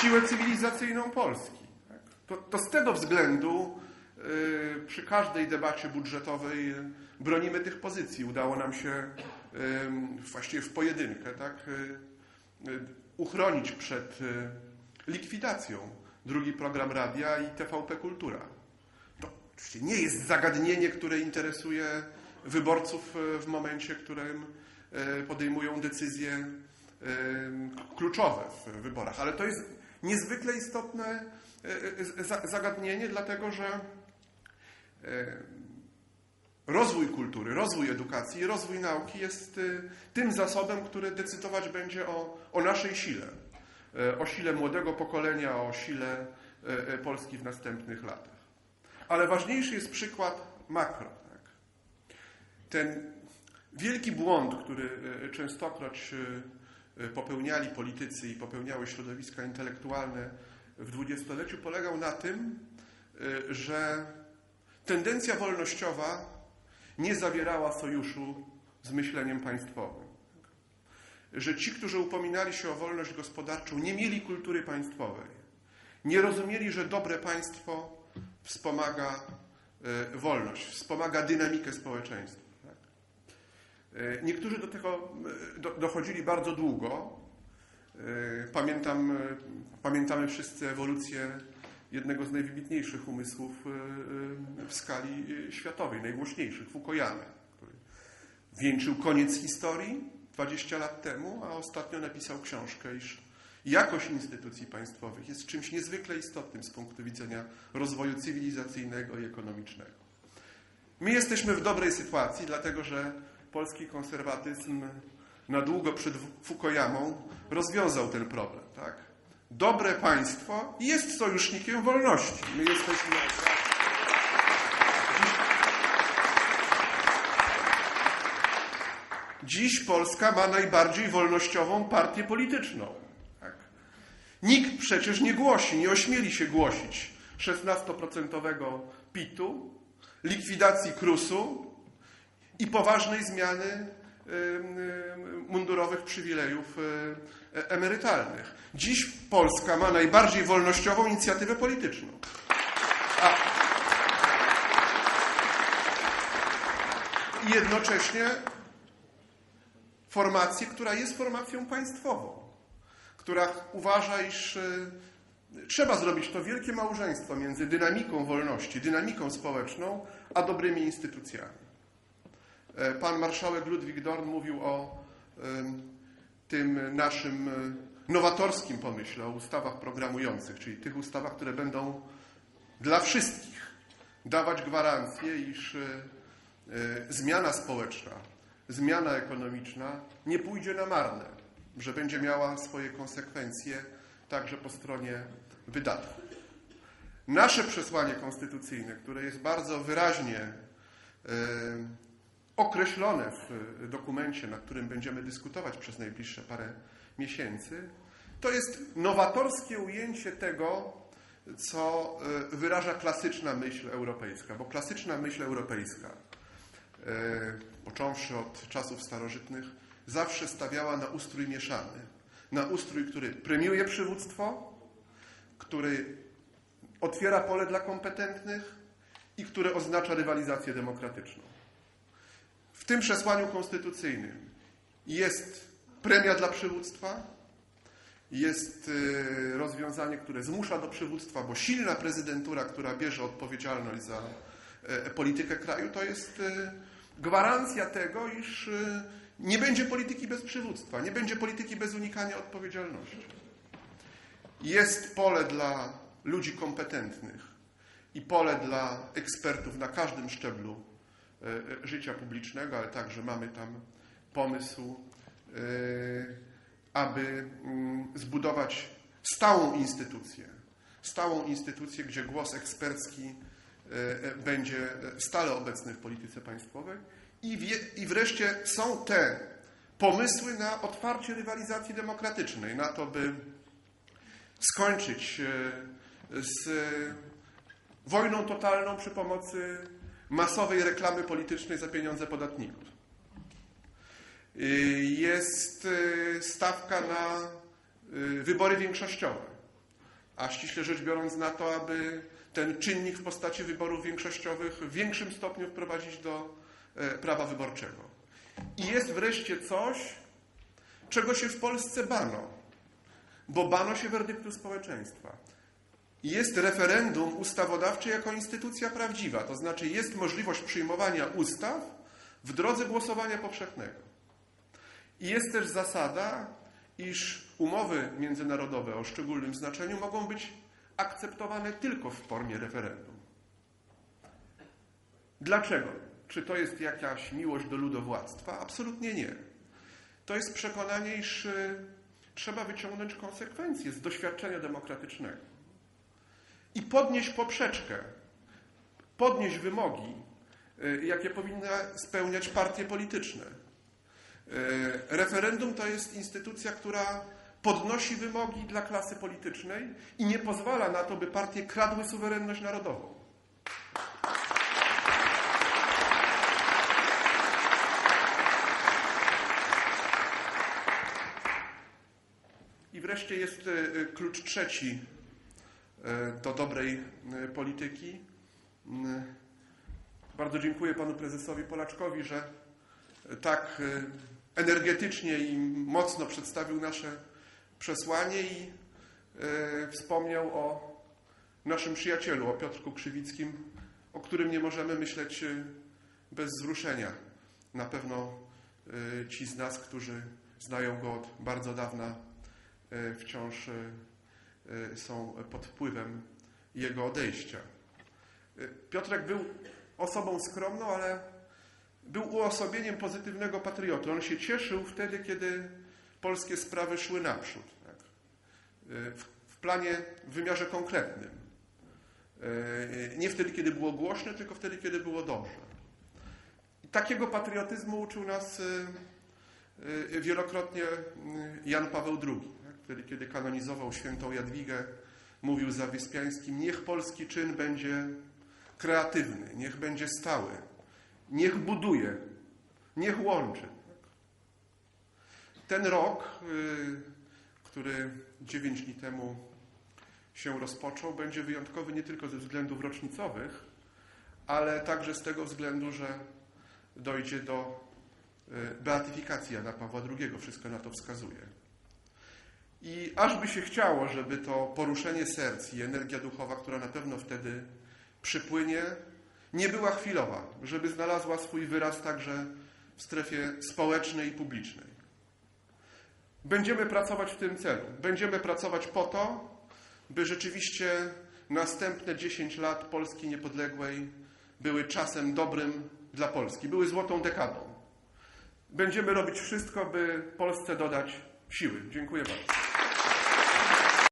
siłę cywilizacyjną Polski. To, to z tego względu y, przy każdej debacie budżetowej bronimy tych pozycji. Udało nam się y, właściwie w pojedynkę tak, y, y, uchronić przed y, likwidacją drugi program radia i TVP Kultura. To oczywiście nie jest zagadnienie, które interesuje wyborców y, w momencie, w którym y, podejmują decyzje y, kluczowe w wyborach, ale to jest niezwykle istotne y, za- zagadnienie, dlatego że y, rozwój kultury, rozwój edukacji i rozwój nauki jest tym zasobem, który decydować będzie o, o naszej sile, o sile młodego pokolenia, o sile Polski w następnych latach. Ale ważniejszy jest przykład makro. Tak? Ten wielki błąd, który częstokroć popełniali politycy i popełniały środowiska intelektualne w dwudziestoleciu, polegał na tym, y, że tendencja wolnościowa nie zawierała sojuszu z myśleniem państwowym. Że ci, którzy upominali się o wolność gospodarczą, nie mieli kultury państwowej. Nie rozumieli, że dobre państwo wspomaga e, wolność, wspomaga dynamikę społeczeństwa. E, Niektórzy do tego e, do, dochodzili bardzo długo. E, Pamiętam, pamiętamy wszyscy ewolucję jednego z najwybitniejszych umysłów w skali światowej, najgłośniejszych, Fukuyamy, który wieńczył koniec historii 20 lat temu, a ostatnio napisał książkę, iż jakość instytucji państwowych jest czymś niezwykle istotnym z punktu widzenia rozwoju cywilizacyjnego i ekonomicznego. My jesteśmy w dobrej sytuacji, dlatego że polski konserwatyzm na długo przed Fukuyamą rozwiązał ten problem. Tak? Dobre państwo jest sojusznikiem wolności. My jesteśmy. Dziś Polska ma najbardziej wolnościową partię polityczną. Tak? Nikt przecież nie głosi, nie ośmieli się głosić 16% PIT-u, likwidacji KRUS-u i poważnej zmiany mundurowych przywilejów e, emerytalnych. Dziś Polska ma najbardziej wolnościową inicjatywę polityczną. A jednocześnie formację, która jest formacją państwową, która uważa, iż y, trzeba zrobić to wielkie małżeństwo między dynamiką wolności, dynamiką społeczną, a dobrymi instytucjami. E, Pan marszałek Ludwik Dorn mówił o tym naszym e, nowatorskim pomyśle, o ustawach programujących, czyli tych ustawach, które będą dla wszystkich dawać gwarancję, iż e, zmiana społeczna, zmiana ekonomiczna nie pójdzie na marne, że będzie miała swoje konsekwencje także po stronie wydatków. Nasze przesłanie konstytucyjne, które jest bardzo wyraźnie określone w dokumencie, nad którym będziemy dyskutować przez najbliższe parę miesięcy, to jest nowatorskie ujęcie tego, co e, wyraża klasyczna myśl europejska, bo klasyczna myśl europejska, e, począwszy od czasów starożytnych, zawsze stawiała na ustrój mieszany, na ustrój, który premiuje przywództwo, który otwiera pole dla kompetentnych i który oznacza rywalizację demokratyczną. Tym przesłaniu konstytucyjnym jest premia dla przywództwa, jest y, rozwiązanie, które zmusza do przywództwa, bo silna prezydentura, która bierze odpowiedzialność za e, politykę kraju, to jest y, gwarancja tego, iż y, nie będzie polityki bez przywództwa, nie będzie polityki bez unikania odpowiedzialności. Jest pole dla ludzi kompetentnych i pole dla ekspertów na każdym szczeblu życia publicznego, ale także mamy tam pomysł, e, aby mm, zbudować stałą instytucję. Stałą instytucję, gdzie głos ekspercki e, e, będzie stale obecny w polityce państwowej. I, wreszcie są te pomysły na otwarcie rywalizacji demokratycznej, na to, by skończyć e, z wojną totalną przy pomocy masowej reklamy politycznej za pieniądze podatników. Y, Jest y, stawka na y, wybory większościowe. a ściśle rzecz biorąc na to, aby ten czynnik w postaci wyborów większościowych w większym stopniu wprowadzić do e, prawa wyborczego. I jest wreszcie coś, czego się w Polsce bano, bo bano się werdyktu społeczeństwa. Jest referendum ustawodawcze jako instytucja prawdziwa, to znaczy jest możliwość przyjmowania ustaw w drodze głosowania powszechnego. I jest też zasada, iż umowy międzynarodowe o szczególnym znaczeniu mogą być akceptowane tylko w formie referendum. Dlaczego? Czy to jest jakaś miłość do ludowładztwa? Absolutnie nie. To jest przekonanie, iż y, trzeba wyciągnąć konsekwencje z doświadczenia demokratycznego i podnieść poprzeczkę, podnieść wymogi, y, jakie powinny spełniać partie polityczne. Y, Referendum to jest instytucja, która podnosi wymogi dla klasy politycznej i nie pozwala na to, by partie kradły suwerenność narodową. I wreszcie jest e, klucz trzeci do dobrej e, polityki. Mm, Bardzo dziękuję panu prezesowi Polaczkowi, że tak energetycznie i mocno przedstawił nasze przesłanie i wspomniał o naszym przyjacielu, o Piotrku Krzywickim, o którym nie możemy myśleć bez wzruszenia. Na pewno ci z nas, którzy znają go od bardzo dawna, wciąż są pod wpływem jego odejścia. Piotrek był osobą skromną, ale był uosobieniem pozytywnego patrioty. On się cieszył wtedy, kiedy polskie sprawy szły naprzód. Tak? W, w planie, w wymiarze konkretnym. Nie wtedy, kiedy było głośno, tylko wtedy, kiedy było dobrze. I takiego patriotyzmu uczył nas wielokrotnie Jan Paweł II. Kiedy kanonizował świętą Jadwigę, mówił za Wyspiańskim, niech polski czyn będzie kreatywny, niech będzie stały, niech buduje, niech łączy. Ten rok, który dziewięć dni temu się rozpoczął, będzie wyjątkowy nie tylko ze względów rocznicowych, ale także z tego względu, że dojdzie do beatyfikacji Jana Pawła II. Wszystko na to wskazuje. I aż by się chciało, żeby to poruszenie serc i energia duchowa, która na pewno wtedy przypłynie, nie była chwilowa, żeby znalazła swój wyraz także w strefie społecznej i publicznej. Będziemy pracować w tym celu. Będziemy pracować po to, by rzeczywiście następne 10 lat Polski niepodległej były czasem dobrym dla Polski, były złotą dekadą. Będziemy robić wszystko, by Polsce dodać siły. Dziękuję bardzo.